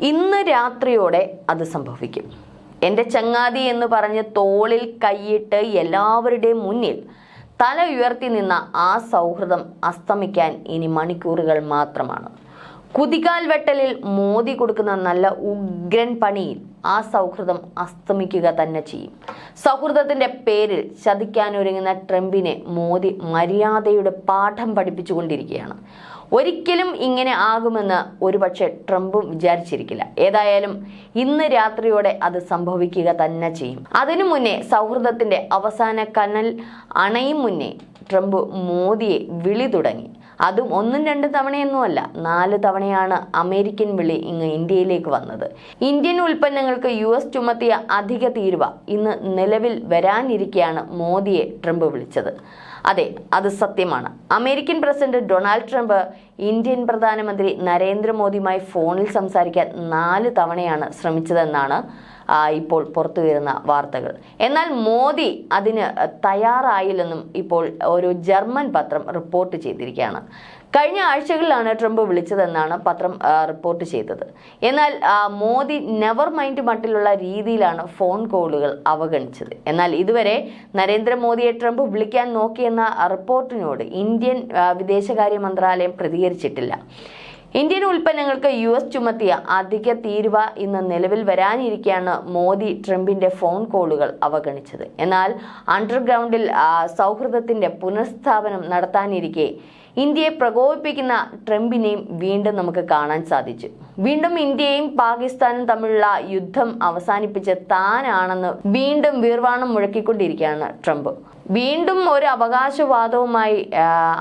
ഇന്ന് രാത്രിയോടെ അത് സംഭവിക്കും. എന്റെ ചങ്ങാതി എന്ന് പറഞ്ഞ് തോളിൽ കൈയിട്ട് എല്ലാവരുടെയും മുന്നിൽ തല ഉയർത്തി നിന്ന ആ സൗഹൃദം അസ്തമിക്കാൻ ഇനി മണിക്കൂറുകൾ മാത്രമാണ്. കുതികാൽ വെട്ടലിൽ മോദി കൊടുക്കുന്ന നല്ല ഉഗ്രൻ പണിയിൽ ആ സൗഹൃദം അസ്തമിക്കുക തന്നെ ചെയ്യും. സൗഹൃദത്തിന്റെ പേരിൽ ചതിക്കാനൊരുങ്ങുന്ന ട്രംപിനെ മോദി മര്യാദയുടെ പാഠം പഠിപ്പിച്ചുകൊണ്ടിരിക്കുകയാണ്. ഒരിക്കലും ഇങ്ങനെ ആകുമെന്ന് ഒരുപക്ഷെ ട്രംപും വിചാരിച്ചിരിക്കില്ല. ഏതായാലും ഇന്ന് രാത്രിയോടെ അത് സംഭവിക്കുക തന്നെ ചെയ്യും. അതിനു മുന്നേ സൗഹൃദത്തിന്റെ അവസാന കനൽ അണയും മുന്നേ ട്രംപ് മോദിയെ വിളി തുടങ്ങി. അതും ഒന്നും രണ്ടും തവണയൊന്നുമല്ല നാല് തവണയാണ് അമേരിക്കൻ വിളി ഇങ്ങ് ഇന്ത്യയിലേക്ക് വന്നത്. ഇന്ത്യൻ ഉൽപ്പന്നങ്ങൾക്ക് യു എസ് ചുമത്തിയ അധിക തീരുവ ഇന്ന് നിലവിൽ വരാനിരിക്കെയാണ് മോദിയെ ട്രംപ് വിളിച്ചത്. അതെ അത് സത്യമാണ്. American president Donald Trump Indian പ്രധാനമന്ത്രി നരേന്ദ്രമോദിയുമായി ഫോണിൽ സംസാരിക്കാൻ നാല് തവണയാണ് ശ്രമിച്ചതെന്നാണ് ഇപ്പോൾ പുറത്തു വരുന്ന വാർത്തകൾ. എന്നാൽ മോദി അതിന് തയ്യാറായില്ലെന്നും ഇപ്പോൾ ഒരു ജർമ്മൻ പത്രം റിപ്പോർട്ട് ചെയ്തിരിക്കുകയാണ്. കഴിഞ്ഞ ആഴ്ചകളിലാണ് ട്രംപ് വിളിച്ചതെന്നാണ് പത്രം റിപ്പോർട്ട് ചെയ്തത്. എന്നാൽ മോദി നെവർ മൈൻഡ് മട്ടിലുള്ള രീതിയിലാണ് ഫോൺ കോളുകൾ അവഗണിച്ചത്. എന്നാൽ ഇതുവരെ നരേന്ദ്രമോദിയെ ട്രംപ് വിളിക്കാൻ നോക്കിയെന്ന റിപ്പോർട്ടിനോട് ഇന്ത്യൻ വിദേശകാര്യ മന്ത്രാലയം പ്രതികരിച്ചിട്ടില്ല. ഇന്ത്യൻ ഉൽപ്പന്നങ്ങൾക്ക് യു എസ് ചുമത്തിയ അധിക തീരുവ ഇന്ന് നിലവിൽ വരാനിരിക്കെയാണ് മോദി ട്രംപിന്റെ ഫോൺ കോളുകൾ അവഗണിച്ചത്. എന്നാൽ അണ്ടർഗ്രൗണ്ടിൽ സൗഹൃദത്തിന്റെ പുനഃസ്ഥാപനം നടത്താനിരിക്കെ ഇന്ത്യയെ പ്രകോപിപ്പിക്കുന്ന ട്രംപിനെയും വീണ്ടും നമുക്ക് കാണാൻ സാധിച്ചു. വീണ്ടും ഇന്ത്യയും പാകിസ്ഥാനും തമ്മിലുള്ള യുദ്ധം അവസാനിപ്പിച്ച് താനാണെന്ന് വീണ്ടും വീർവാണം മുഴക്കിക്കൊണ്ടിരിക്കുകയാണ് ട്രംപ്. വീണ്ടും ഒരു അവകാശവാദവുമായി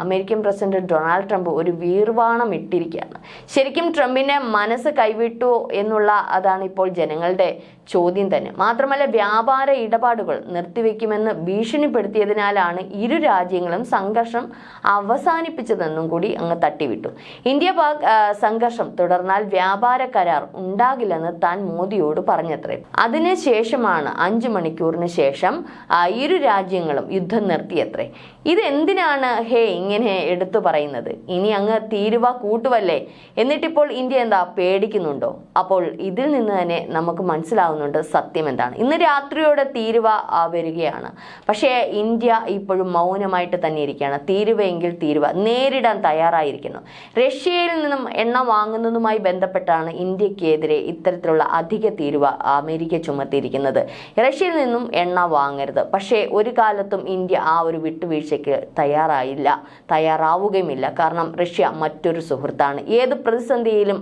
അമേരിക്കൻ പ്രസിഡന്റ് ഡൊണാൾഡ് ട്രംപ് ഒരു വീർവാണം ഇട്ടിരിക്കുകയാണ്. ശരിക്കും ട്രംപിന്റെ മനസ്സ് കൈവിട്ടു എന്നുള്ള അതാണ് ഇപ്പോൾ ജനങ്ങളുടെ ചോദ്യം തന്നെ. മാത്രമല്ല വ്യാപാര ഇടപാടുകൾ നിർത്തിവെക്കുമെന്ന് ഭീഷണിപ്പെടുത്തിയതിനാലാണ് ഇരു രാജ്യങ്ങളും സംഘർഷം അവസാനിപ്പിച്ചതെന്നും കൂടി അങ്ങ് തട്ടിവിട്ടു. ഇന്ത്യ പാക് സംഘർഷം തുടർന്നാൽ വ്യാപാര കരാർ ഉണ്ടാകില്ലെന്ന് താൻ മോദിയോട് പറഞ്ഞത്രേ. അതിനുശേഷമാണ് അഞ്ചു മണിക്കൂറിന് ശേഷം ഇരു രാജ്യങ്ങളും യുദ്ധം നിർത്തിയത്രേ. ഇത് എന്തിനാണ് ഹേ ഇങ്ങനെ എടുത്തു പറയുന്നത്? ഇനി അങ്ങ് തീരുവ കൂട്ടുവല്ലേ? എന്നിട്ടിപ്പോൾ ഇന്ത്യ എന്താ പേടിക്കുന്നുണ്ടോ? അപ്പോൾ ഇതിൽ നിന്ന് തന്നെ നമുക്ക് മനസ്സിലാവുന്നുണ്ട് സത്യം എന്താണ്. ഇന്ന് രാത്രിയോടെ തീരുവ വരികയാണ്. പക്ഷേ ഇന്ത്യ ഇപ്പോഴും മൗനമായിട്ട് തന്നെ ഇരിക്കുകയാണ്. തീരുവയെങ്കിൽ തീരുവ നേരിടാൻ തയ്യാറായിരിക്കുന്നു. റഷ്യയിൽ നിന്നും എണ്ണ വാങ്ങുന്നതുമായി ബന്ധപ്പെട്ടാണ് ഇന്ത്യക്കെതിരെ ഇത്തരത്തിലുള്ള അധിക തീരുവ അമേരിക്ക ചുമത്തിയിരിക്കുന്നത്. റഷ്യയിൽ നിന്നും എണ്ണ വാങ്ങരുത്. പക്ഷേ ഒരു കാലത്തും ഇന്ത്യ ആ ഒരു വിട്ടുവീഴ്ചയ്ക്ക് തയ്യാറായില്ല തയ്യാറാവുകയുമില്ല. കാരണം റഷ്യ മറ്റൊരു സുഹൃത്താണ്. ഏത് പ്രതിസന്ധിയിലും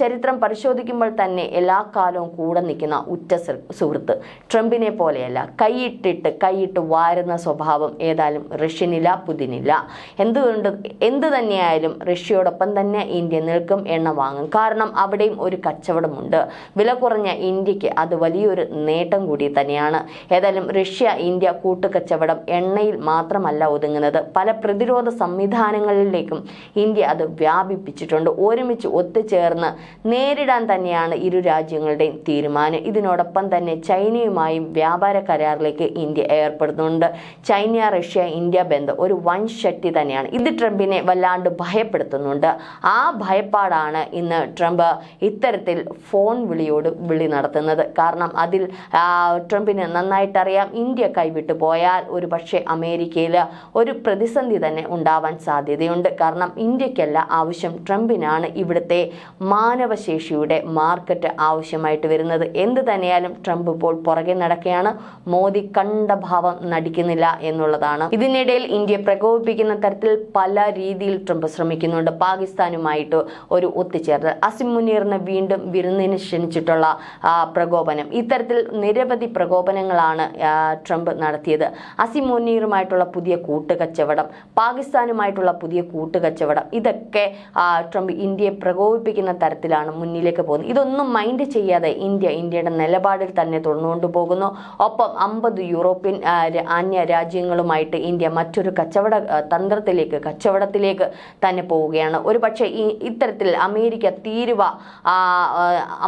ചരിത്രം പരിശോധിക്കുമ്പോൾ തന്നെ എല്ലാ കാലവും കൂടെ നിൽക്കുന്ന ഉറ്റ സു- സുഹൃത്ത്. ട്രംപിനെ പോലെയല്ല കൈയിട്ടിട്ട് കൈയിട്ട് വാരുന്ന സ്വഭാവം ഏതായാലും റഷ്യനില്ല പുതിനില്ല എന്തുകൊണ്ട് എന്ത് തന്നെയായാലും റഷ്യയോടൊപ്പം തന്നെ ഇന്ത്യ നിൽക്കും എണ്ണ വാങ്ങും. കാരണം അവിടെയും ഒരു കച്ചവടമുണ്ട്. വില കുറഞ്ഞ ഇന്ത്യയ്ക്ക് അത് വലിയൊരു നേട്ടം കൂടി തന്നെയാണ്. ഏതായാലും റഷ്യ ഇന്ത്യ കൂട്ടുകച്ചവടം എണ്ണയിൽ മാത്രമല്ല ഒതുങ്ങുന്നത്. പല പ്രതിരോധ സംവിധാനങ്ങളിലേക്കും ഇന്ത്യ അത് വ്യാപിപ്പിച്ചിട്ടുണ്ട്. ഒരുമിച്ച് ഒത്തുചേർന്ന് നേരിടാൻ തന്നെയാണ് ഇരു രാജ്യങ്ങളുടെയും തീരുമാനം. ഇതിനോടൊപ്പം തന്നെ ചൈനയുമായും വ്യാപാര കരാറിലേക്ക് ഇന്ത്യ ഏർപ്പെടുന്നുണ്ട്. ചൈന റഷ്യ ഇന്ത്യ ബന്ധം ഒരു വൻ ശക്തി തന്നെയാണ്. ഇത് ട്രംപിനെ വല്ലാണ്ട് ഭയപ്പെടുത്തുന്നുണ്ട്. ആ ഭയപ്പാടാണ് ഇന്ന് ട്രംപ് ഇത്തരത്തിൽ ഫോൺ വിളിയോട് വിളി നടത്തുന്നത്. കാരണം അതിൽ ട്രംപിന് നന്നായിട്ടറിയാം ഇന്ത്യ കൈവിട്ടു പോയാൽ ഒരു പക്ഷേ അമേരിക്കയിൽ ഒരു പ്രതിസന്ധി തന്നെ ഉണ്ടാവാൻ സാധ്യതയുണ്ട്. കാരണം ഇന്ത്യക്കല്ല ആവശ്യം ട്രംപിനാണ് ഇവിടുത്തെ മാനവശേഷിയുടെ മാർക്കറ്റ് ആവശ്യമായിട്ട് വരുന്നത്. എന്ത് തന്നെയാലും ട്രംപ് ഇപ്പോൾ പുറകെ നടക്കുകയാണ്. മോദി കണ്ട ഭാവം നടിക്കുന്നില്ല എന്നുള്ളതാണ്. ഇതിനിടയിൽ ഇന്ത്യ പ്രകോപിപ്പിക്കുന്ന തരത്തിൽ പല രീതിയിൽ ട്രംപ് ശ്രമിക്കുന്നുണ്ട്. പാകിസ്ഥാനുമായിട്ട് ഒരു ഒത്തുചേർന്ന് അസിം മുനീറിനെ വീണ്ടും വിരുന്നിന് ക്ഷണിച്ചിട്ടുള്ള പ്രകോപനം. ഇത്തരത്തിൽ നിരവധി പ്രകോപനങ്ങളാണ് ട്രംപ് നടത്തിയത്. അസിം മുനീറുമായിട്ടുള്ള പുതിയ കൂട്ടുകച്ചവടം പാകിസ്ഥാനുമായിട്ടുള്ള പുതിയ കൂട്ടുകച്ചവടം ഇതൊക്കെ ട്രംപ് ഇന്ത്യയെ പ്രകോപിപ്പിക്കുന്ന തരത്തിലാണ് മുന്നിലേക്ക് പോകുന്നത്. ഇതൊന്നും മൈൻഡ് ചെയ്യാതെ ഇന്ത്യ ഇന്ത്യ ഇന്ത്യയുടെ നിലപാടിൽ തന്നെ തുടർന്നുകൊണ്ട് പോകുന്നു. ഒപ്പം അമ്പത് യൂറോപ്യൻ അന്യ രാജ്യങ്ങളുമായിട്ട് ഇന്ത്യ മറ്റൊരു കച്ചവട തന്ത്രത്തിലേക്ക് കച്ചവടത്തിലേക്ക് തന്നെ പോവുകയാണ്. ഒരു പക്ഷേ ഈ ഇത്തരത്തിൽ അമേരിക്ക തീരുവ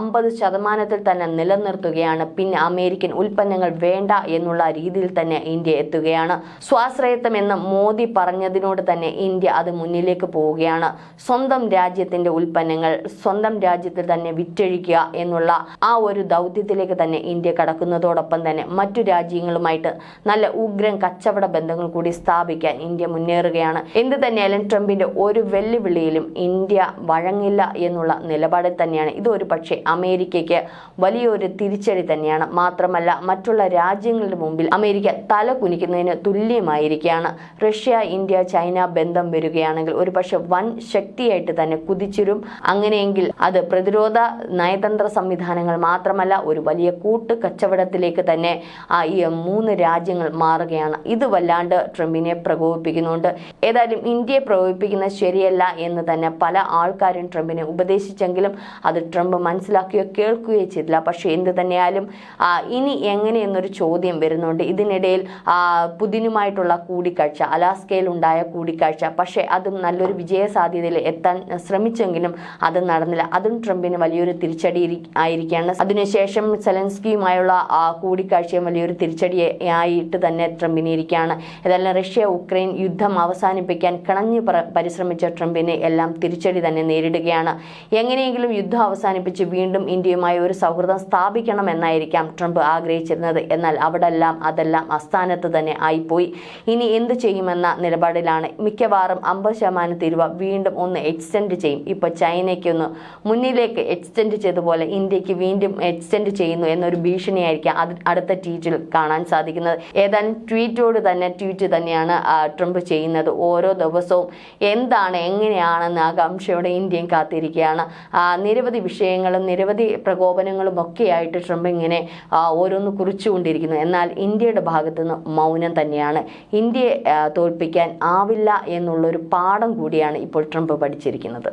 അമ്പത് ശതമാനത്തിൽ തന്നെ നിലനിർത്തുകയാണ്. പിന്നെ അമേരിക്കൻ ഉൽപ്പന്നങ്ങൾ വേണ്ട എന്നുള്ള രീതിയിൽ തന്നെ ഇന്ത്യ എത്തുകയാണ്. സ്വാശ്രയത്വം എന്ന് മോദി പറഞ്ഞതിനോട് തന്നെ ഇന്ത്യ അത് മുന്നിലേക്ക് പോവുകയാണ്. സ്വന്തം രാജ്യത്തിന്റെ ഉൽപ്പന്നങ്ങൾ സ്വന്തം രാജ്യത്തിൽ തന്നെ വിറ്റഴിക്കുക എന്നുള്ള ആ ഒരു ദൗത്യത്തിലേക്ക് തന്നെ ഇന്ത്യ കടക്കുന്നതോടൊപ്പം തന്നെ മറ്റു രാജ്യങ്ങളുമായിട്ട് നല്ല ഉഗ്രൻ കച്ചവട ബന്ധങ്ങൾ കൂടി സ്ഥാപിക്കാൻ ഇന്ത്യ മുന്നേറുകയാണ്. എന്ത് തന്നെയായാലും ട്രംപിന്റെ ഒരു വെല്ലുവിളിയിലും ഇന്ത്യ വഴങ്ങില്ല എന്നുള്ള നിലപാടിൽ തന്നെയാണ്. ഇത് ഒരു പക്ഷേ അമേരിക്കയ്ക്ക് വലിയൊരു തിരിച്ചടി തന്നെയാണ്. മാത്രമല്ല മറ്റുള്ള രാജ്യങ്ങളുടെ മുമ്പിൽ അമേരിക്ക തല കുനിക്കുന്നതിന് തുല്യമായിരിക്കുകയാണ്. റഷ്യ ഇന്ത്യ ചൈന ബന്ധം വരികയാണെങ്കിൽ ഒരു പക്ഷെ വൻ ശക്തിയായിട്ട് തന്നെ കുതിച്ചിരും. അങ്ങനെയെങ്കിൽ അത് പ്രതിരോധ നയതന്ത്ര സംവിധാനങ്ങൾ മാത്രമല്ല ഒരു വലിയ കൂട്ട് കച്ചവടത്തിലേക്ക് തന്നെ ഈ മൂന്ന് രാജ്യങ്ങൾ മാറുകയാണ്. ഇത് വല്ലാണ്ട് ട്രംപിനെ പ്രകോപിപ്പിക്കുന്നുണ്ട്. ഏതായാലും ഇന്ത്യയെ പ്രകോപിപ്പിക്കുന്നത് ശരിയല്ല എന്ന് തന്നെ പല ആൾക്കാരും ട്രംപിനെ ഉപദേശിച്ചെങ്കിലും അത് ട്രംപ് മനസ്സിലാക്കുകയോ കേൾക്കുകയോ ചെയ്തില്ല. പക്ഷേ എന്ത് തന്നെയാലും ഇനി എങ്ങനെയെന്നൊരു ചോദ്യം വരുന്നുണ്ട്. ഇതിനിടയിൽ പുതിനുമായിട്ടുള്ള കൂടിക്കാഴ്ച അലാസ്കയിൽ ഉണ്ടായ കൂടിക്കാഴ്ച. പക്ഷേ അതും നല്ലൊരു വിജയ സാധ്യതയിൽ എത്താൻ ശ്രമിച്ചെങ്കിലും അത് നടന്നില്ല. അതും ട്രംപിന് വലിയൊരു തിരിച്ചടി ആയിരിക്കുകയാണ്. അതിനുശേഷം സെലൻസ്കിയുമായുള്ള ആ കൂടിക്കാഴ്ചയും വലിയൊരു തിരിച്ചടിയായിട്ട് തന്നെ ട്രംപിനിരിക്കുകയാണ്. ഏതായാലും റഷ്യ ഉക്രൈൻ യുദ്ധം അവസാനിപ്പിക്കാൻ കിണഞ്ഞു പരിശ്രമിച്ച ട്രംപിനെ എല്ലാം തിരിച്ചടി തന്നെ നേരിടുകയാണ്. എങ്ങനെയെങ്കിലും യുദ്ധം അവസാനിപ്പിച്ച് വീണ്ടും ഇന്ത്യയുമായി ഒരു സൗഹൃദം സ്ഥാപിക്കണമെന്നായിരിക്കാം ട്രംപ് ആഗ്രഹിച്ചിരുന്നത്. എന്നാൽ അവിടെല്ലാം അതെല്ലാം അസ്ഥാനത്ത് തന്നെ ആയിപ്പോയി. ഇനി എന്ത് ചെയ്യുമെന്ന നിലപാടിലാണ് മിക്കവാറും അമ്പത് ശതമാനം തീരുവ വീണ്ടും ഒന്ന് എക്സ്റ്റെൻഡ് ചെയ്യും. ഇപ്പോൾ ചൈനയ്ക്ക് ഒന്ന് മുന്നിലേക്ക് എക്സ്റ്റെൻഡ് ചെയ്തതുപോലെ ഇന്ത്യയ്ക്ക് വീണ്ടും എക്സ്റ്റെൻഡ് ചെയ്യുന്നു എന്നൊരു ഭീഷണിയായിരിക്കാം അത് അടുത്ത ട്വീറ്റിൽ കാണാൻ സാധിക്കുന്നത്. ഏതാനും ട്വീറ്റോട് തന്നെ ട്വീറ്റ് തന്നെയാണ് ട്രംപ് ചെയ്യുന്നത്. ഓരോ ദിവസവും എന്താണ് എങ്ങനെയാണെന്ന് ആകാംക്ഷയോടെ ഇന്ത്യയും കാത്തിരിക്കുകയാണ്. നിരവധി വിഷയങ്ങളും നിരവധി പ്രകോപനങ്ങളും ഒക്കെയായിട്ട് ട്രംപ് ഇങ്ങനെ ഓരോന്ന് കുറിച്ചുകൊണ്ടിരിക്കുന്നു. എന്നാൽ ഇന്ത്യയുടെ ഭാഗത്തു നിന്ന് മൗനം തന്നെയാണ്. ഇന്ത്യയെ തോൽപ്പിക്കാൻ ആവില്ല എന്നുള്ളൊരു പാഠം കൂടിയാണ് ഇപ്പോൾ ട്രംപ് പഠിച്ചിരിക്കുന്നത്.